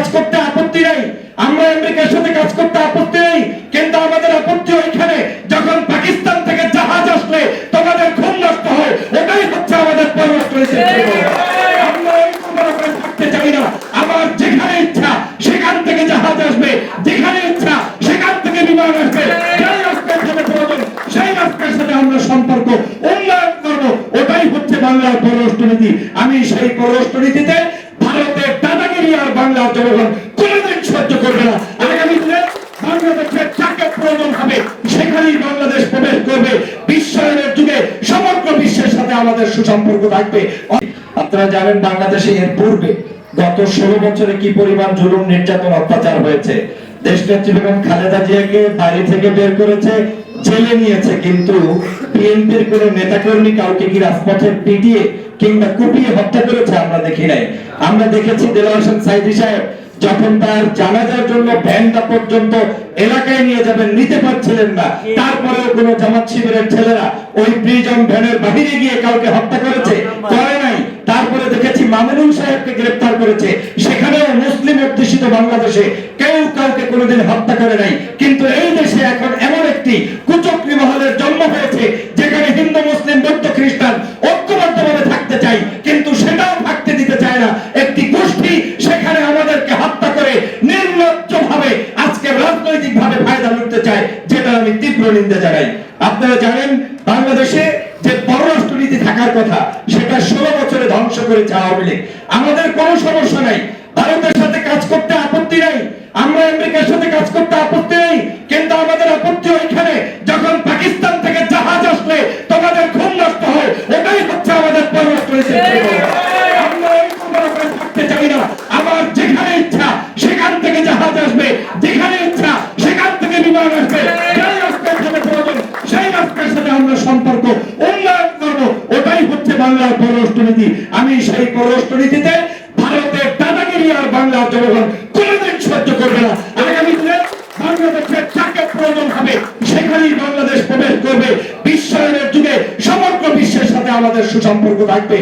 কাজ করতে আপত্তি নেই। আমরা আমেরিকার সাথে কাজ করতে আপত্তি নেই। কিন্তু আমাদের আপত্তি ওইখানে যখন পাকিস্তান থেকে জাহাজ আসলে তোমাদের ঘুম নষ্ট হয় ওটাই হচ্ছে আমাদের পররাষ্ট্র করে থাকতে চাই না। আমার যেখানে ইচ্ছা সেখান থেকে জাহাজ আসবে। যেখানে ইচ্ছা সেখান থেকে বিমান আসবে। সেই রাষ্ট্রের সাথে আমরা সম্পর্ক উন্নয়ন করব। ওটাই হচ্ছে বাংলার পররাষ্ট্রনীতি আমি সেই পররাষ্ট্রনীতিতে আর বাংলার জনগণ কোনোদিন সহ্য করবে না। আগামী দিনে বাংলাদেশের প্রয়োজন হবে, সেখানেই বাংলাদেশ প্রবেশ করবে। বিশ্বায়নের যুগে সমগ্র বিশ্বের সাথে আমাদের সুসম্পর্ক থাকবে। আপনারা জানেন, বাংলাদেশে এর পূর্বে গত ষোলো বছরে কি পরিমাণ জুলুম, নির্যাতন, অত্যাচার হয়েছে? দেশনেত্রী বেগম খালেদা জিয়াকে বাড়ি থেকে বের করেছে, জেলে নিয়েছে, কিন্তু বিএনপির কোন নেতাকর্মী কাউকে কি রাজপথে পিটিয়ে কিংবা কুপিয়ে হত্যা করেছে আমরা দেখি নাই। আমরা দেখেছি দেলোয়ার হোসেন সাইদি সাহেব যখন তার জানাজার জন্য ভ্যানটা পর্যন্ত এলাকায় নিয়ে যাবেন, নিতে পারছিলেন না। তারপরেও কোন জামাত শিবিরের ছেলেরা ওই প্রিজন ভ্যানের বাহিরে গিয়ে কাউকে হত্যা করেছে, করে নাই। তারপরে দেখেছি মামুনুল সাহেবকে গ্রেফতার করেছে। সেখানেও মুসলিম অধ্যুষিত বাংলাদেশে কেউ কাউকে কোনোদিন হত্যা করে নাই। কিন্তু এই দেশে এখন এমন একটি কুচক্রি মহলের জন্ম হয়েছে চায় যেটা আমি তীব্র নিন্দা জানাই। আপনারা জানেন বাংলাদেশে যে পররাষ্ট্র নীতি থাকার কথা সেটা ষোলো বছরে ধ্বংস করেছে আওয়ামী লীগ। আমাদের কোনো সমস্যা নাই। ভারতের সাথে কাজ করতে আপত্তি নাই। আমরা আমেরিকার সাথে কাজ করতে আপত্তি নেই। কিন্তু আমাদের আপত্তি ওইখানে যখন পাকিস্তান থেকে জাহাজ আসলে তোমাদের ঘুম নষ্ট হয় ওটাই হচ্ছে আমাদের পররাষ্ট্র নীতি। সম্পর্ক উন্নয়ন করব, ওটাই হচ্ছে বাংলার পররাষ্ট্রনীতি। আমি সেই পররাষ্ট্রনীতিতে ভারতের দাদাগিরি আর বাংলার জনগণ কোনোদিন সহ্য করবে না। আগামী দিনে বাংলাদেশের যাকে প্রয়োজন হবে, সেখানেই বাংলাদেশ প্রবেশ করবে। বিশ্বায়নের যুগে সমগ্র বিশ্বের সাথে আমাদের সুসম্পর্ক থাকবে।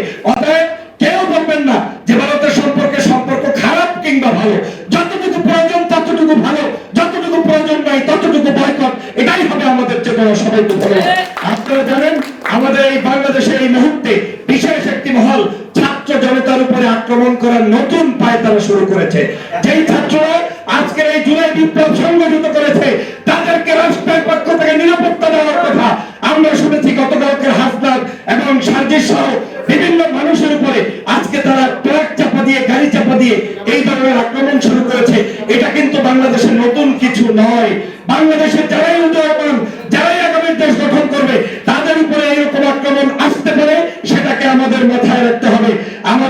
আমরা শুনেছি গতকালকে হাসনাদ এবং সার্জিস সহ বিভিন্ন মানুষের উপরে আজকে তারা এই ধরনের আক্রমণ শুরু করেছে। এটা কিন্তু বাংলাদেশের নতুন কিছু নয়। বাংলাদেশের যারাই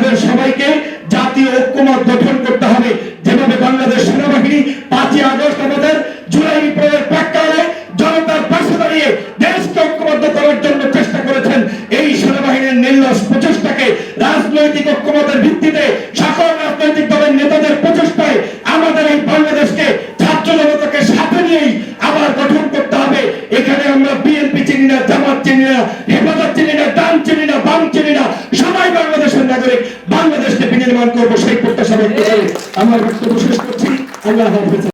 আমাদের সবাইকে জাতীয় ঐক্যমত গঠন করতে হবে। যেভাবে বাংলাদেশ সেনাবাহিনী পাঁচই আগস্ট আমাদের জুলাই বিপ্লবের প্রাক্কালে জনতার পাশে দাঁড়িয়ে দেশকে ঐক্যবদ্ধ করার জন্য চেষ্টা করেছেন, এই সেনাবাহিনীর নির্লস প্রচেষ্টাকে রাজনৈতিক ঐক্যমতের ভিত্তিতে সকল রাজনৈতিক দলের নেতাদের প্রচেষ্টায় আমাদের এই বাংলাদেশকে ছাত্র জনতাকে সাথে নিয়েই আবার গঠন করতে হবে। এখানে আমরা বিএনপি চিনি না, জামাত চিনি না, হেফাজত চিনি না, ডান চিনি না, বাম চিনি না, সবাই বিনির্মাণ করব সেই প্রত্যাশা ব্যক্ত করে আমার বক্তব্য শেষ করছি। আল্লাহ হাফেজ।